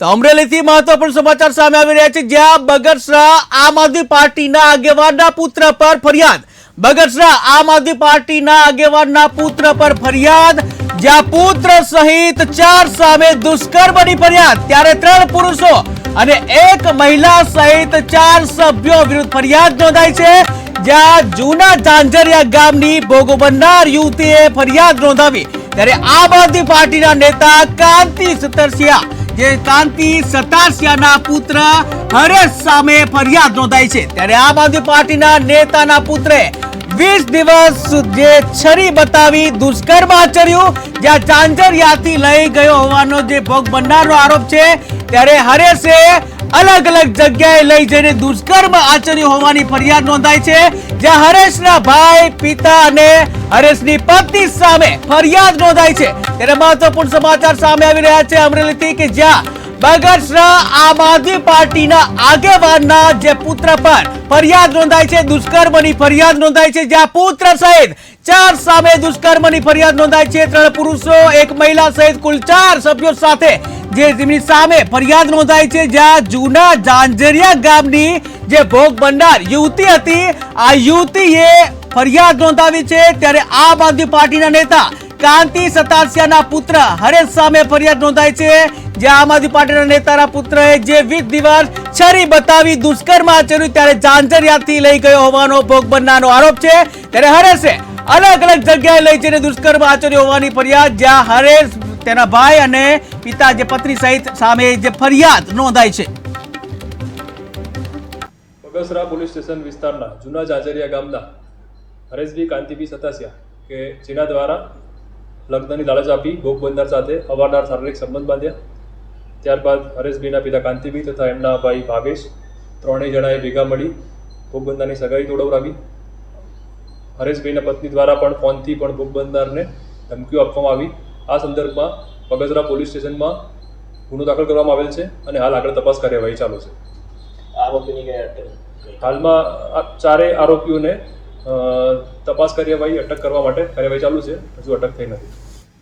તો અમરેલીથી મહત્વપૂર્ણ સમાચાર સામે આવી રહ્યા છે. જ્યાં બગસરા આમ આદમી પાર્ટીના આગેવાનના પુત્ર પર ફરિયાદ. બગસરા આમ આદમી પાર્ટીના આગેવાનના પુત્ર પર ફરિયાદ. જ્યાં પુત્ર સહિત ચાર સામે દુષ્કર્મની ફરિયાદ. ત્યારે ત્રણ પુરુષો અને એક મહિલા સહિત ચાર સભ્યો વિરુદ્ધ ફરિયાદ નોંધાઈ છે. જ્યાં જૂના ઝાંઝરિયા ગામની ભોગ બનનાર યુવતીએ ફરિયાદ નોંધાવી. ત્યારે આમ આદમી પાર્ટીના નેતા કાંતિ સતરસિયા જે કાંતિ સતાસિયાના પુત્ર હરેશ સામે ફરિયાદ નોંધાઈ છે. ત્યારે આમ આદમી પાર્ટીના નેતાના પુત્રે વીસ દિવસ જે છરી બતાવી દુષ્કર્મ આચર્યું, જ્યાં ચાંચરિયાથી લઈ ગયો હોવાનો જે ભોગ બનનારનો આરોપ છે, ત્યારે હરેશે અલગ અલગ જગ્યાએ લઈ જઈને દુષ્કર્મ આચર્યું હોવાની ફરિયાદ નોંધાઈ છે. જ્યાં હરેશના ભાઈ, પિતા અને હરેશની પત્ની સામે ફરિયાદ નોંધાઈ છે. ત્યારે મહત્વપૂર્ણ સમાચાર સામે આવી રહ્યા છે અમરેલીથી કે જ્યાં બગસરા આમ આદમી પાર્ટીના આગેવાનના જે પુત્ર પર ફરિયાદ નોંધાઈ છે, દુષ્કર્મની ફરિયાદ નોંધાઈ છે, જ્યાં પુત્ર સહિત ચાર સામે દુષ્કર્મની ફરિયાદ નોંધાઈ છે. ત્રણ પુરુષો, એક મહિલા સહિત કુલ ચાર સભ્યો સાથે જે તેમની સામે ફરિયાદ નોંધાઈ છે, જ્યાં જૂના જાંજરિયા ગામની જે ભોગ બનનાર યુવતી હતી, આ યુવતીએ ફરિયાદ નોંધાવી છે. ત્યારે આમ આદમી પાર્ટીના નેતા કાંતિ સતાસિયાના પુત્ર હરેશ સામે ફરિયાદ નોંધાઈ છે. જે આમ આદમી પાર્ટીના નેતાના પુત્રએ જે વીસ દિવસ છરી બતાવી દુષ્કર્મ આચર્યું, ત્યારે જાંજરિયાથી લઈ ગયો હોવાનો ભોગ બનનારનો આરોપ છે. ત્યારે હરેશે અલગ અલગ જગ્યાએ લઈ જઈને દુષ્કર્મ આચર્યો હોવાની ફરિયાદ, જ્યાં હરેશ તેના ભાઈ અને પિતા જે પત્ની સહિત સામે જે ફરિયાદ નોંધાઈ છે. બગસરા પોલીસ સ્ટેશન વિસ્તારના જૂના જાજરિયા ગામના હરેશભી કાંતિભી સતાસિયા કે જેના દ્વારા લગ્નની લાલચ આપી ભોગ બંધાર સાથે અવારનવાર શારીરિક સંબંધ બાંધ્યા. ત્યારબાદ હરેશભીના પિતા કાંતિભી તથા એમના ભાઈ ભાવેશ ત્રણેય જણાએ ભેગા મળી ભોગબંધારની સગાઈ તોડવડાવી હરેશભાઈના પત્ની દ્વારા પણ ફોનથી પણ ભોગબંધારને ધમકીઓ આપવામાં આવી. આ સંદર્ભમાં બગસરા પોલીસ સ્ટેશનમાં ગુનો દાખલ કરવામાં આવેલ છે અને હાલ આગળ તપાસ કાર્યવાહી ચાલુ છે. આરોપીની કઈ અટક હાલમાં આ ચારેય આરોપીઓને તપાસ કાર્યવાહી અટક કરવા માટે કાર્યવાહી ચાલુ છે. હજુ અટક થઈ નથી.